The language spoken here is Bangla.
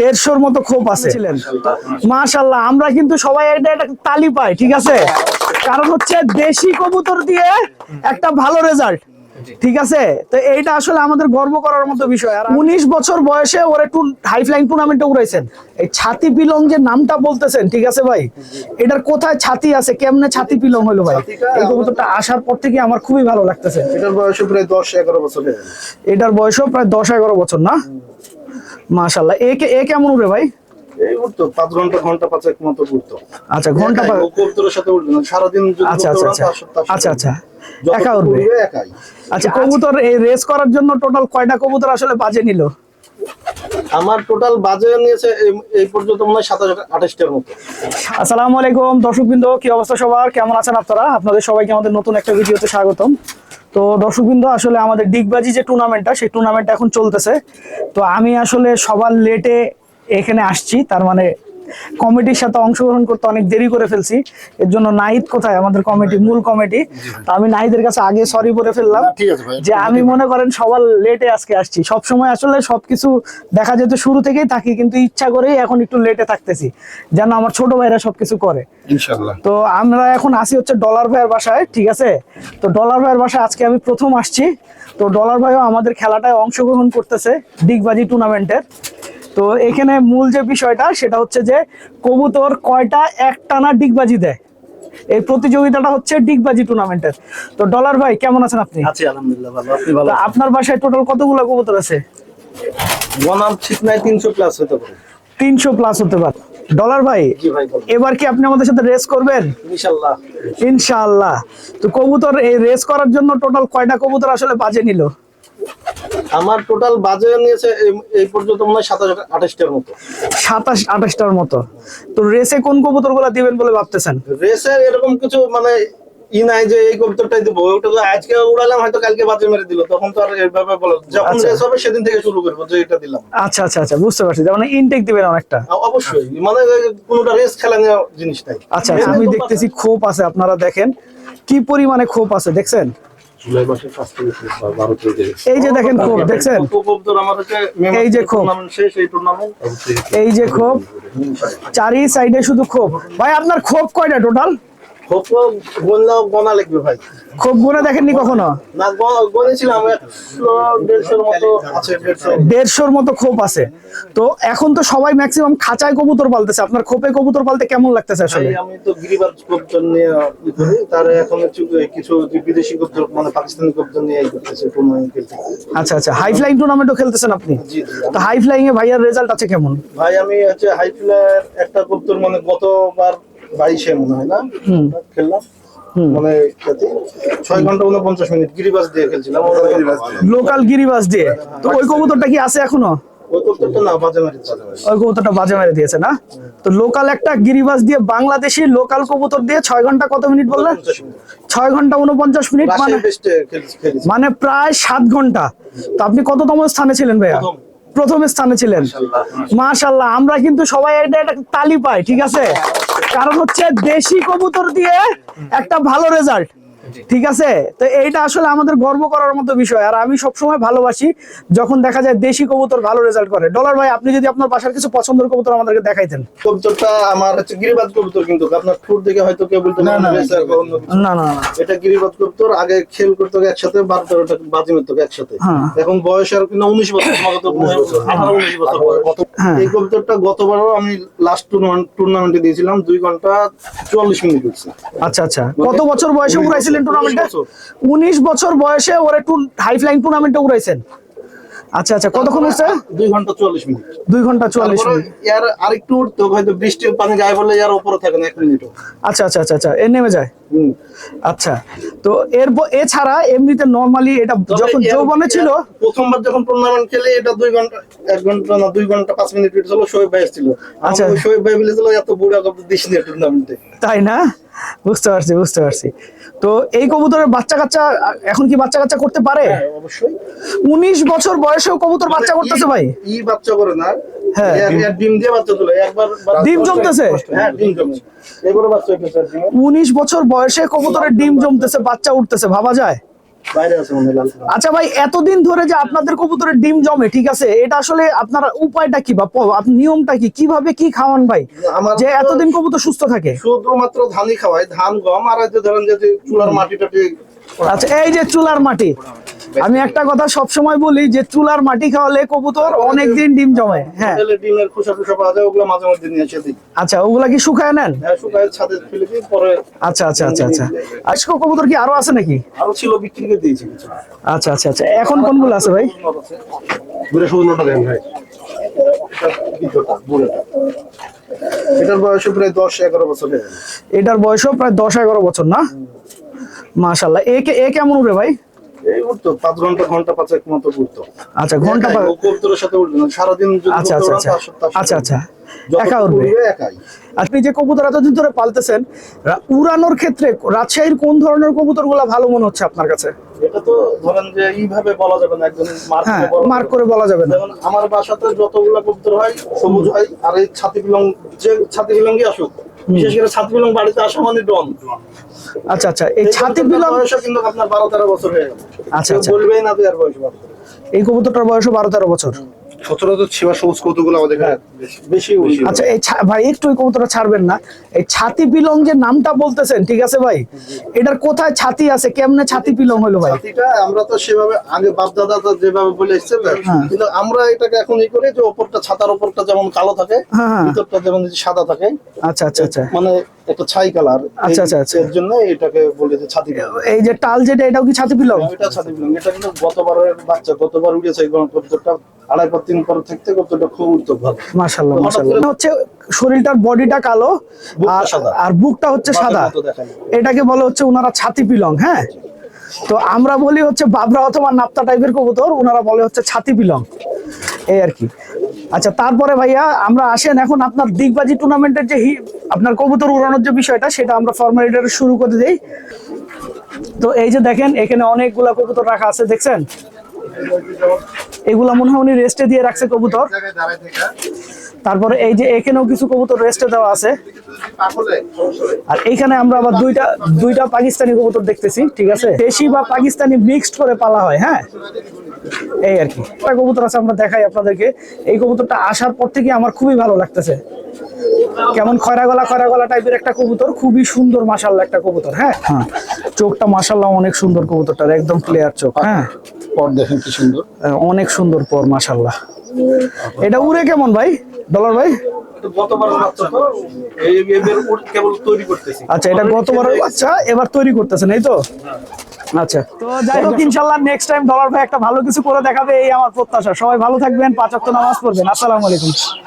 দেড়শোর মতো খোপ আছে। ছিলেন মাশাল্লাহ আমরা কিন্তু সবাই এটা একটা তালি পাই ঠিক আছে? কারণ হচ্ছে দেশি কবুতর দিয়ে একটা ভালো রেজাল্ট ঠিক আছে? তো এইটা আসলে আমাদের গর্ব করার মতো বিষয়। আর উনিশ বছর বয়সে ওরা একটু হাই ফ্লাইং টুর্নামেন্টে উড়াইছেন। এই ছাতি পিলং যে নামটা বলতেছেন ঠিক আছে ভাই? এটার কোথায় ছাতি আছে? কেমনে ছাতি পিলং হলো ভাই? এই কবুতরটা আসার পর থেকে আমার খুবই ভালো লাগতেছে। এটার বয়স প্রায় দশ এগারো বছর এটার বয়সও প্রায় দশ এগারো বছর না? মাশাল্লাহ এ কে- এ কেমন উড়ে ভাই? এই উঠতো পাঁচ ঘণ্টা ঘণ্টা পাঁচেক মতো উঠতো আচ্ছা ঘণ্টা কবুতরের সাথে উঠবে না সারাদিন যদি আচ্ছা আচ্ছা আচ্ছা। আচ্ছা আচ্ছা। একা উঠবে একাই আচ্ছা কবুতর এই রেস করার জন্য টোটাল কয়টা কবুতর আসলে বাজে নিল? আমার টোটাল বাজে নিয়েছে এই- এই পর্যন্ত মনে হয় সাতাশ আঠাশটার মতো। আসসালামু আলাইকুম দর্শকবৃন্দ কি অবস্থা সবার? কেমন আছেন আপনারা? আপনাদের সবাইকে আমাদের নতুন একটা ভিডিওতে স্বাগতম। তো দর্শকবৃন্দ, আসলে আমাদের ডিগবাজি যে টুর্নামেন্টটা, সেই টুর্নামেন্টটা এখন চলতেছে। তো আমি আসলে সবার লেটে এখানে আসছি, তার মানে কমিটির সাথে অংশগ্রহণ করতে অনেক দেরি করে ফেলছি। এর জন্য নাহিদ কোথায়? আমাদের কমিটি মূল কমিটি তো আমি নাহিদের কাছে আগে সরি বলে ফেললাম যে আমি মনে করেন সবার লেটে আজকে আসছি। সব সময় আসলে সবকিছু দেখা যেত শুরু থেকেই থাকি কিন্তু ইচ্ছা করেই এখন একটু লেটে থাকতেছি যেন আমার ছোট ভাইরা সবকিছু করে। তো আমরা এখন আসি হচ্ছে ডলার ভাইয়ের বাসায় ঠিক আছে? তো ডলার ভাইয়ের বাসায় আজকে আমি প্রথম আসছি। তো ডলার ভাইও আমাদের খেলাটায় অংশগ্রহণ করতেছে ডিগবাজি টুর্নামেন্টের তো এখানে মূল যে বিষয়টা সেটা হচ্ছে যে কবুতর কয়টা একটানা ডিগবাজি দেয়? এই প্রতিযোগিতাটা হচ্ছে ডিগবাজি টুর্নামেন্টের। তো ডলার ভাই কেমন আছেন আপনি? আছি আলহামদুলিল্লাহ ভালো। আপনি ভালো আপনার বাসায় টোটাল কতগুলো কবুতর আছে? বনাম ঠিক নাই তিনশো প্লাস হতে পারে। তিনশো প্লাস হতে পারে। ডলার ভাই এবার কি আপনি আমাদের সাথে রেস করবেন? ইনশাল্লাহ ইনশাআল্লাহ। তো কবুতর এই রেস করার জন্য টোটাল কয়টা কবুতর আসলে বাজে নিল? আমার টোটাল বাজে নিয়েছে এই- পর্যন্ত মনে হয় সাতাশ আঠাশটার মতো। সাতাশ আঠাশটার মতো। তো রেসে কোন কবুতরগুলা দিবেন বলে ভাবতেছেন? রেসের এরকম কিছু মানে ই নাই যে এই কবিতাটাই দিব। ওটা তো আজকে উড়ালাম হয়তো কালকে বাজে মেরে দিল। তখন তো আর এইভাবে বলো যখন আচ্ছা। রেস হবে সেদিন থেকে শুরু করব যে এটা দিলাম। আচ্ছা আচ্ছা আচ্ছা বুঝতে পারছি। মানে ইনটেক দিবেন অনেকটা? অবশ্যই। মানে কোনোটা রেস খেলা নেওয়া জিনিস নাই আচ্ছা আচ্ছা, আমি দেখতেছি খোপ আছে আপনারা দেখেন। কি পরিমাণে খোপ আছে দেখছেন? জুলাই মাসের তারিখে এই যে দেখেন খোপ দেখছেন? এই যে খোপ। শেষ এই টুর্নামেন্ট এই যে খোপ চারি সাইডে শুধু খোপ ভাই আপনার খোপ কয়টা টোটাল গনা লাগবে ভাই। গুনে দেখেননি কখনো? না গনেছিলাম দেড়শোর মতো আছে দেড়শোর মতো খোপ আছে। তো এখন তো সবাই ম্যাক্সিমাম খাঁচায় কবুতর পালতেছে। আপনার খোপে কবুতর পালতে কেমন লাগতেছে আসলে? আমি তো গিরিবাজ কবুতর নিয়ে তার এখন কিছু বিদেশি কবুতর মানে পাকিস্তানি কবুতর নিয়ে করতেছে আচ্ছা আচ্ছা। হাই ফ্লাইং টুর্নামেন্টও খেলতেছেন আপনি? জি তো হাই ফ্লাইং এ ভাইয়ার রেজাল্ট আছে কেমন? ভাই আমি হচ্ছে হাই ফ্লায়ার একটা কবুতর মানে গতবার বাইশে মনে হয় না? খেললাম। মানে ছয় ঘণ্টা উনপঞ্চাশ মিনিট গিরিবাজ দিয়ে খেলছিলাম। লোকাল গিরিবাস দিয়ে। তো ওই কবুতরটা কি আছে এখনও? ওই কবুতরটা বাজে মারি বাজে মারি ওই কবুতরটা বাজে মেরে দিয়েছে না? তো লোকাল একটা গিরিবাস দিয়ে বাংলাদেশি লোকাল কবুতর দিয়ে ছয় ঘণ্টা কত মিনিট বললেন ছয় ঘণ্টা উনপঞ্চাশ মিনিট মানে মানে প্রায় সাত ঘণ্টা। তো আপনি কততম স্থানে ছিলেন ভাইয়া? প্রথম। প্রথম স্থানে ছিলেন। মাশাল্লাহ আমরা কিন্তু সবাই এটা একটা তালি পাই ঠিক আছে? কারণ হচ্ছে দেশি কবুতর দিয়ে একটা ভালো রেজাল্ট ঠিক আছে? তো এইটা আসলে আমাদের গর্ব করার মতো বিষয়। আর আমি সবসময় ভালোবাসি যখন দেখা যায় দেশি কবুতর ভালো রেজাল্ট করে। ডলার ভাই আপনি যদি আপনার বাসার কিছু পছন্দের কবুতর আমাদেরকে দেখাইতেন। কবুতরটা আমার হচ্ছে গিরিবাজ কবুতর কিন্তু। আপনার ঠুট দেখে হয়তো কেউ বলতে বা না না না এটা গিরিবাজ কবুতর। আগে খেল করতে একসাথে বারো তেরোটা বাজি মারতে হবে একসাথে। হ্যাঁ। এখন বয়স আর কিন্তু উনিশ বছর আঠারো উনিশ বছর। বয়স। হ্যাঁ। এই কবুতরটা গতবারও আমি লাস্ট টুর্নামেন্টে দিয়েছিলাম। দুই ঘণ্টা চুয়াল্লিশ মিনিট আচ্ছা আচ্ছা। কত বছর বয়সে উড়াইছিলেন টুর্নামেন্টে বছর। উনিশ বছর বয়সে ওরা একটু হাই ফ্লাইং টুর্নামেন্টে উড়াইছেন। আচ্ছা আচ্ছা কতক্ষণ উঠছে দুই ঘণ্টা চুয়াল্লিশ মিনিট। দুই ঘণ্টা চুয়াল্লিশ মিনিট। এর আরেকটু উঠতো হয়তো বৃষ্টির পানি গায়ে পড়লে এর উপরে থাকে না এক মিনিটও। আচ্ছা আচ্ছা আচ্ছা আচ্ছা এ নেমে যায়। আচ্ছা তো এর এছাড়া এমনিতে নর্মালি এটা যখন এর- যৌবনে ছিল প্রথমবার যখন টুর্নামেন্ট খেলে এটা দুই ঘণ্টা এক ঘণ্টা না দুই ঘণ্টা পাঁচ মিনিট ছিল শোয়েব ভাই ছিল আচ্ছা। আচ্ছা শোয়েব ভাই বলেছিল এত বুড়া কত দিস না টুর্নামেন্টে তাই না? বুঝতে পারছি বুঝতে পারছি। তো এই কবুতরের বাচ্চা কাচ্চা এখন কি বাচ্চা কাচ্চা করতে পারে? অবশ্যই। উনিশ বছর বয়সেও কবুতর বাচ্চা করতেছে ভাই। ই বাচ্চা করে না। হ্যাঁ। ডিম জমতেছে? হ্যাঁ। উনিশ বছর বয়সে কবুতরের ডিম জমতেছে বাচ্চা উঠতেছে ভাবা যায়? আচ্ছা ভাই এতদিন ধরে যে আপনাদের কবুতরের ডিম জমে ঠিক আছে? এটা আসলে আপনার উপায়টা কি বা নিয়মটা কি? কীভাবে কি খাওয়ান ভাই? যে এতদিন কবুতর সুস্থ থাকে। শুধুমাত্র ধানই খাওয়াই ধান গম আর ধরেন যে যে চুলার মাটি টাটি আচ্ছা এই যে চুলার মাটি। আমি একটা কথা সব সময় বলি যে চুলার মাটি খাওয়ালে কবুতর অনেক দিন ডিম জমে হ্যাঁ। ডিমের খোসা টুসা পাওয়া যায় ওগুলো মাঝে মধ্যে নিয়ে এসে দিই। আচ্ছা ওগুলা কি শুকায় নেন? হ্যাঁ শুকায় ছাদে ফেলে দিই পরে আচ্ছা আচ্ছা আচ্ছা আচ্ছা। আজকে কবুতর কি আরও আছে নাকি? আরও ছিল বিক্রি করে দিয়েছি কিছু। আচ্ছা আচ্ছা আচ্ছা। এখন কোনগুলো আছে ভাই? ঘুরে শুকনোটা দেন ভাই। এটার বয়স প্রায় দশ এগারো বছর এটার বয়সও প্রায় দশ এগারো বছর না? মাশাল্লাহ এ কে- এ কেমন উঠবে ভাই? এই উঠতো পাঁচ ঘণ্টা ঘণ্টা পাঁচেক মতো উঠতো আচ্ছা ঘণ্টা একাই, কবুতরের সাথে উঠবে না সারাদিন আচ্ছা আচ্ছা আচ্ছা। একা উঠবে? একাই। আপনি যে কবুতর এতদিন ধরে পালতেছেন উড়ানোর ক্ষেত্রে রাজশাহীর কোন ধরনের কবুতর ভালো মনে হচ্ছে আপনার কাছে? এটা তো ধরেন যে এইভাবে বলা যাবে না একদম মার্ক হ্যাঁ করে বলা মার্ক যাবে করে বলা যাবে না। আমার বাসাতে যতগুলা কবুতর হয় সবুজ হয় আর এই ছাতি বিলং যে ছাতি বিলঙ্গই আসুক বিশেষ করে ছাতি বিলং বাড়িতে আসা মানে ডন। আচ্ছা আচ্ছা এই ছাত্র ছাতি বিলং বয়স কিন্তু আপনার বারো তেরো বছর হয়ে গেছে। আচ্ছা, আচ্ছা। বলবেই না যে আর বয়স এই কবুতরটার বয়সও বারো তেরো বছর? সচরাচর ছেবা সবুজ কৌতুকগুলো আমাদের এখানে বেশি। আচ্ছা এই ভাই একটু কবুতরটা ছাড়বেন না এই ছাতি পিলং যে নামটা বলতেছেন ঠিক আছে ভাই এটার কোথায় ছাতি আছে কেমনে ছাতি পিলং হলো ভাই ছাতিটা আমরা তো সেভাবে আগে বাপ দাদা যেভাবে বলে এসছে হ্যাঁ। কিন্তু আমরা এটাকে এখন ই করি যে ওপরটা ছাতার ওপরটা যেমন কালো থাকে হ্যাঁ, হ্যাঁ। ভিতরটা যেমন সাদা থাকে আচ্ছা আচ্ছা আচ্ছা মানে একটা ছাই কালার আচ্ছা, আচ্ছা, আচ্ছা। এর জন্য এটাকে বলে যে ছাতি। এই যে টাল যেটা এটাও কি ছাতি পিলং এটা ছাতি এটা কিন্তু গতবারের বাচ্চা গতবার উঠেছে এই আড়াই পর তিন পর থাকতে কবুতরটা খুব ভালো? মাশাল্লাহ হঠাৎ মাশাল্লাহ হচ্ছে শরীরটার বডিটা কালো আর আর বুকটা হচ্ছে সাদা। এটাকে বলে হচ্ছে ওনারা ছাতি পিলং হ্যাঁ? তো আমরা বলি হচ্ছে বাবরা অথবা নাপ্তা টাইপের কবুতর ওনারা বলে হচ্ছে ছাতি পিলং। এই আর কি। আচ্ছা তারপরে ভাইয়া আমরা আসেন এখন আপনার দিগবাজি টুর্নামেন্টের যে আপনার কবুতর উড়ানোর যে বিষয়টা সেটা আমরা ফর্মালিটি শুরু করে দিই। তো এই যে দেখেন এখানে অনেকগুলা কবুতর রাখা আছে দেখছেন? এগুলা মনে হয় উনি রেস্টে দিয়ে রাখছে কবুতর। তারপরে এই যে এখানেও কিছু কবুতর রেস্টে দেওয়া আছে। আর এইখানে আমরা আবার দুইটা দুইটা পাকিস্তানি কবুতর দেখতেছি ঠিক আছে? দেশি বা পাকিস্তানি মিক্সড করে পালা হয় হ্যাঁ? এই আর কি। একটা কবুতর আছে আমরা দেখাই আপনাদেরকে। এই কবুতরটা আসার পর থেকে আমার খুবই ভালো লাগতেছে। কেমন খয়রা গলা খয়রা গলা টাইপের একটা কবুতর খুবই সুন্দর মাসাল্লাহ একটা কবুতর হ্যাঁ? হ্যাঁ। চোখটা মাসাল্লাহ অনেক সুন্দর কবুতরটার একদম ক্লিয়ার চোখ হ্যাঁ? পর দেখেন কি সুন্দর। অনেক সুন্দর পর মাশাল্লাহ এটা উড়ে কেমন ভাই? ডলার ভাই? আচ্ছা এটা গতবারের বাচ্চা এবার তৈরি করতেছেন এই তো? আচ্ছা তো যাই হোক ইনশাল্লাহ নেক্সট টাইম ডলার ভাই একটা ভালো কিছু করে দেখাবে এই আমার প্রত্যাশা। সবাই ভালো থাকবেন পাঁচাত্তর নামাজ পড়বেন। আসসালামু আলাইকুম।